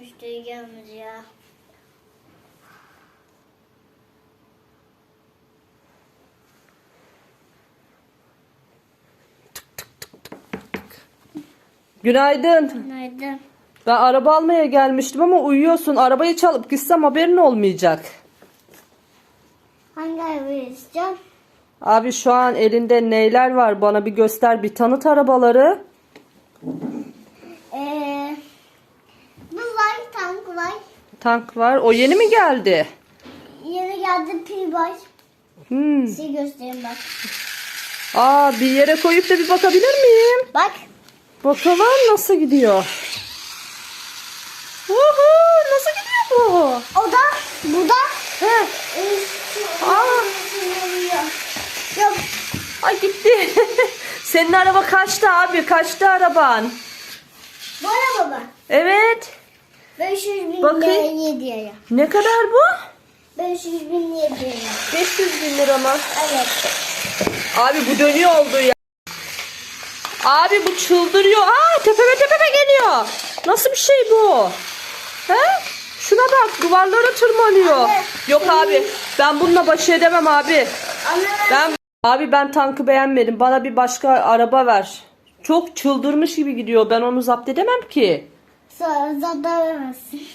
Müşteri gelmedi ya. Günaydın. Günaydın. Ben araba almaya gelmiştim ama uyuyorsun. Arabayı çalıp gitsem haberin olmayacak. Hangi arabayı istiyorsun? Abi şu an elinde neyler var? Bana bir göster, bir tanıt arabaları. Ee, bu var, tank var. Tank var. O yeni mi geldi? Yeni geldi pil var. Hmm. Size göstereyim bak. Aa bir yere koyup da bir bakabilir miyim? Bak. Bakalım nasıl gidiyor. Uhu, nasıl gidiyor bu? O da, bu da. Şu- Aa. Yok. Ay gitti. Senin araba kaçtı abi? Kaçtı araban? Bu araba mı? Evet. 500 bin Bakayım. liraya diye. Ne kadar bu? 500 bin diye. 500 bin lira mı? Evet. Abi bu dönüyor oldu ya. Abi bu çıldırıyor. Aa tepeme tepeme geliyor. Nasıl bir şey bu? He? Şuna bak duvarlara tırmanıyor. Anne, Yok abi ben bununla baş edemem abi. Anne Ben abi ben tankı beğenmedim. Bana bir başka araba ver. Çok çıldırmış gibi gidiyor. Ben onu zapt edemem ki.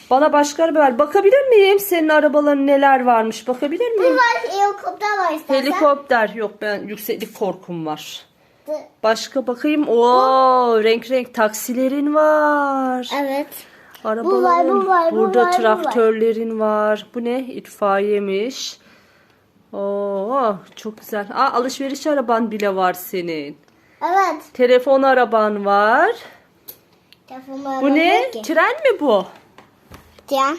Bana başka araba ver. Bakabilir miyim? Senin arabaların neler varmış? Bakabilir Bu miyim? var, helikopter var istersen. Helikopter. Yok ben yükseklik korkum var. De- Başka bakayım. Oo, renk renk taksilerin var. Evet. Arabaların. Bu var, bu var, bu Burada var, bu var. traktörlerin var. Bu ne? İtfaiyemiş. Oo, çok güzel. Aa, alışveriş araban bile var senin. Evet. Telefon araban var. Bu ne? Tren mi bu? Ya.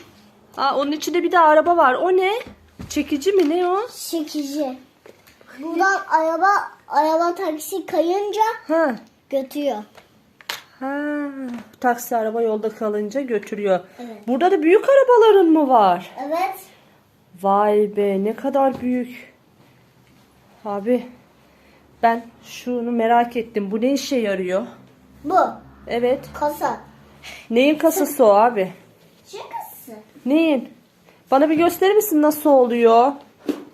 Aa, onun içinde bir de araba var. O ne? Çekici mi ne o? Çekici. Buradan araba araba taksi kayınca Ha. götürüyor. Ha. Taksi araba yolda kalınca götürüyor. Evet. Burada da büyük arabaların mı var? Evet. Vay be ne kadar büyük. Abi ben şunu merak ettim. Bu ne işe yarıyor? Bu Evet. kasa. Neyin kasası o abi? Şakası. Neyin? Bana bir gösterir misin nasıl oluyor?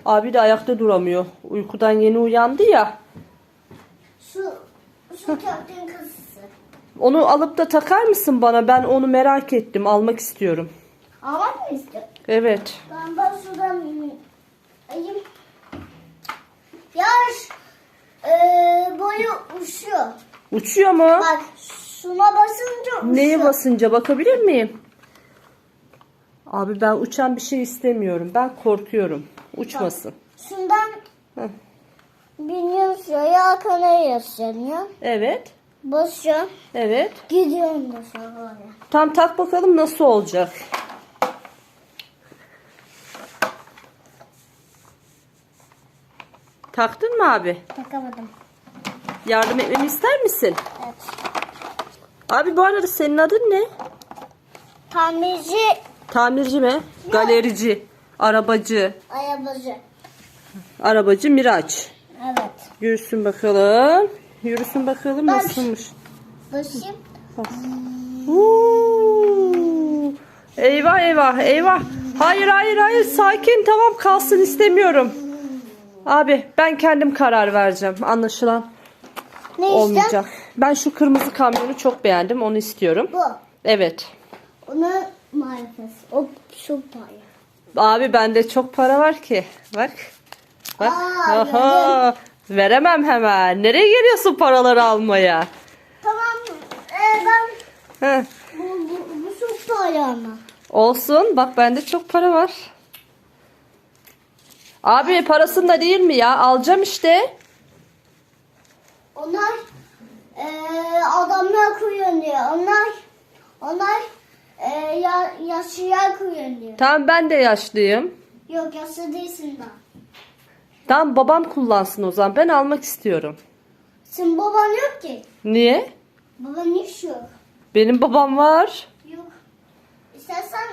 Abi de ayakta duramıyor. Uykudan yeni uyandı ya. Şu şu traktörün kasası. Onu alıp da takar mısın bana? Ben onu merak ettim. Almak istiyorum. Almak mı istiyorsun? Evet. Ben ben şuradan ayım. Yavaş. Ee, boyu uçuyor. Uçuyor mu? Bak şuna basınca uçuyor. Neye basınca bakabilir miyim? Abi ben uçan bir şey istemiyorum. Ben korkuyorum. Uçmasın. Şundan Heh. biniyorsun ya arkana yaslanıyor. Evet. Basıyor. Evet. Gidiyorum da sonra. Tam tak bakalım nasıl olacak. Taktın mı abi? Takamadım. Yardım etmemi ister misin? Evet. Abi bu arada senin adın ne? Tamirci Tamirci mi? Galerici. Arabacı. arabacı. Arabacı Miraç. Evet. Yürüsün bakalım. Yürüsün bakalım Ben- nasılmış. Uuu. Eyvah eyvah eyvah. Hayır hayır hayır sakin tamam kalsın istemiyorum. Abi ben kendim karar vereceğim anlaşılan Ne olmayacak. işte? Ben şu kırmızı kamyonu çok beğendim onu istiyorum. Bu. Evet. Onun marifesi. O şu pay. Abi bende çok para var ki. Bak. Bak. Aa, Aha. Veremem hemen. Nereye geliyorsun paraları almaya? Tamam. Ee, ben Heh. bu, bu, bu şu pay ama. Olsun. Bak bende çok para var. Abi parasında değil mi ya? Alacağım işte. Onlar adamlar kullanıyor. Onlar onlar ee, ya, yaşlılar kullanıyor. Tamam ben de yaşlıyım. Yok yaşlı değilsin daha. Tamam babam kullansın o zaman. Ben almak istiyorum. Senin baban yok ki. Niye? Baban hiç yok. Benim babam var. Yok. İstersen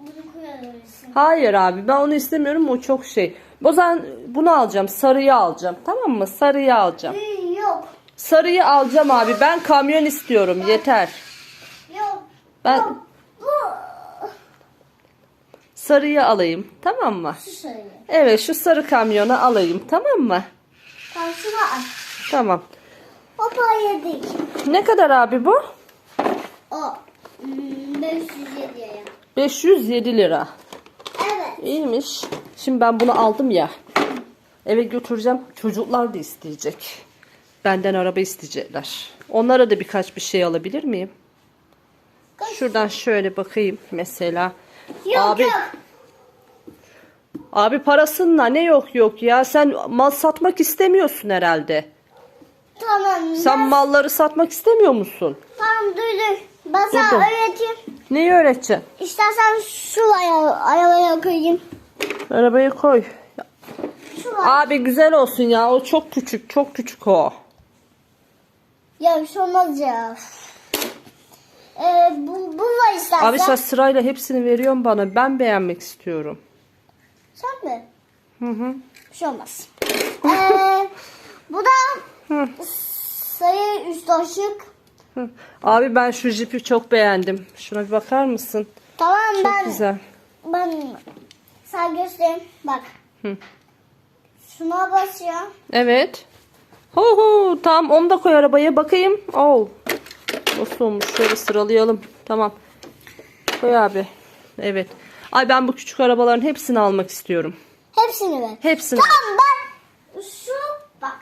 bunu kullanabilirsin. Hayır abi ben onu istemiyorum. O çok şey. O zaman bunu alacağım. Sarıyı alacağım. Tamam mı? Sarıyı alacağım. Yok. Sarıyı alacağım abi. Ben kamyon istiyorum. Yeter. Yok. Ben Yok. Bu. sarıyı alayım. Tamam mı? Şu sarıyı. Evet şu sarı kamyonu alayım. Tamam mı? Al. Tamam. Hoppa yedik. Ne kadar abi bu? O. Hmm, 507 ya. 507 lira. Evet. İyiymiş. Şimdi ben bunu aldım ya. Eve götüreceğim. Çocuklar da isteyecek. Benden araba isteyecekler. Onlara da birkaç bir şey alabilir miyim? Şuradan şöyle bakayım mesela. Yok abi, yok. abi parasınla ne yok yok ya. Sen mal satmak istemiyorsun herhalde. Tamam. Sen ben- malları satmak istemiyor musun? Tamam dur. Ben sana Dur, dur. öğreteyim. Neyi öğreteceksin? İstersen şu aya- arabaya koyayım. Arabaya koy. Abi güzel olsun ya. O çok küçük. Çok küçük o. Ya bir şey olmaz ya. Ee, bu, bu var istersen. Abi sen sırayla hepsini veriyorsun bana. Ben beğenmek istiyorum. Sen mi? Hı hı. Bir şey olmaz. ee, bu da Hı. sayı üst aşık. Hı. Abi ben şu jipi çok beğendim. Şuna bir bakar mısın? Tamam Çok ben güzel. ben sana göstereyim. Bak. Hı. Şuna basıyor. Evet. Hu. Tamam onu da koy arabaya bakayım. Oh. Nasıl olmuş? Şöyle sıralayalım. Tamam. Koy abi. Evet. Ay ben bu küçük arabaların hepsini almak istiyorum. Hepsini ver. Hepsini. Tamam ben şu bak.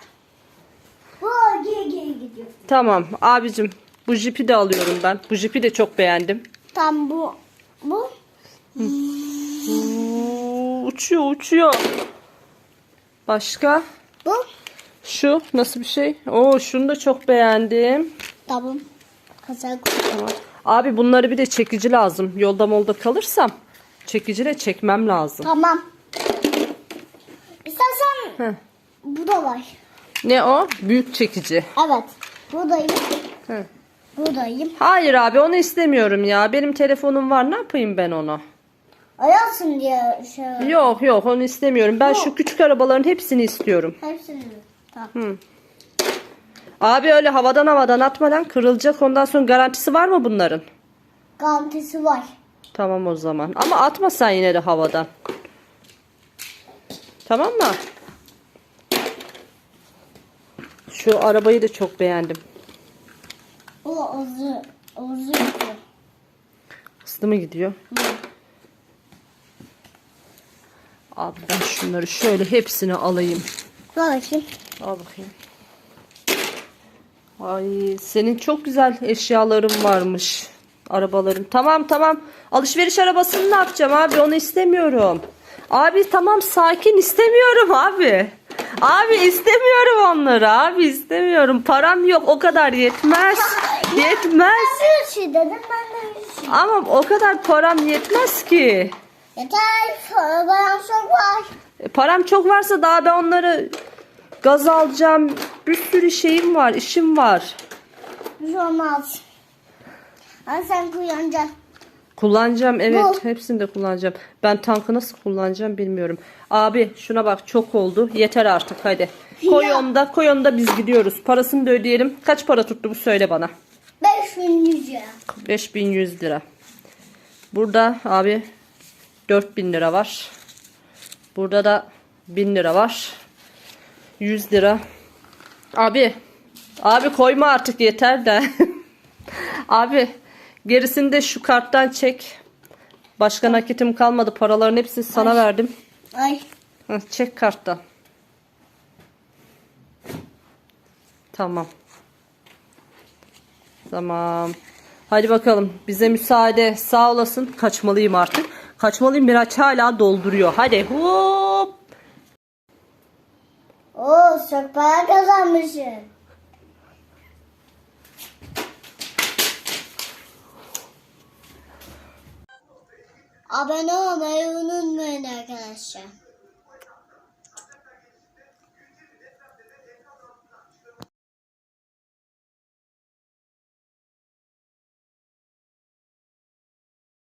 Bu geri geri gidiyor. Tamam abicim. Bu jipi de alıyorum ben. Bu jipi de çok beğendim. Tam bu bu Oo, uçuyor uçuyor. Başka? bu Şu nasıl bir şey? Oo şunu da çok beğendim. tamam. Koy. Tamam. Abi bunları bir de çekici lazım. Yolda molda kalırsam çekiciyle çekmem lazım. Tamam. İstersen Heh. bu da var. Ne o? Büyük çekici. Evet. Buradayım. Heh. Buradayım. Hayır abi onu istemiyorum ya. Benim telefonum var. Ne yapayım ben onu? Ayalsın diye şey. Yok yok onu istemiyorum. Ben şu küçük arabaların hepsini istiyorum. Hepsini. Tamam. Hı. Abi öyle havadan havadan atmadan kırılacak. Ondan sonra garantisi var mı bunların? Garantisi var. Tamam o zaman. Ama atma sen yine de havadan. Tamam mı? Şu arabayı da çok beğendim. O ozu ozu yapıyor. Hızlı mı gidiyor? Abi ben şunları şöyle hepsini alayım. Bakayım. Al bakayım. Ay senin çok güzel eşyaların varmış. Arabaların. Tamam tamam. Alışveriş arabasını ne yapacağım abi? Onu istemiyorum. Abi tamam sakin istemiyorum abi. Abi istemiyorum onları abi istemiyorum. Param yok o kadar yetmez. Yetmez. Ben bir şey dedim ben de bir şey. Ama o kadar param yetmez ki. Yeter. Bayan çok var. E, Param çok varsa daha ben onları gaz alacağım. Bir sürü şeyim var, işim var. Bir şey olmaz. Ama sen kullanacaksın. Kullanacağım evet Bu. hepsini de kullanacağım. Ben tankı nasıl kullanacağım bilmiyorum. Abi şuna bak çok oldu. Yeter artık hadi. Koy onu da koy onu da biz gidiyoruz. Parasını da ödeyelim. Kaç para tuttu bu söyle bana. 5100 lira. 5100 lira. Burada abi 4000 lira var. Burada da 1000 lira var. 100 lira. Abi. Abi koyma artık yeter de. abi gerisini de şu karttan çek. Başka nakitim kalmadı. Paraların hepsini sana verdim. Ay. Hı, çek karttan. Tamam. Tamam. Hadi bakalım. Bize müsaade. Sağ olasın. Kaçmalıyım artık. Kaçmalıyım. Miraç hala dolduruyor. Hadi. Hop. Oo çok para kazanmışsın. Abone olmayı unutmayın arkadaşlar.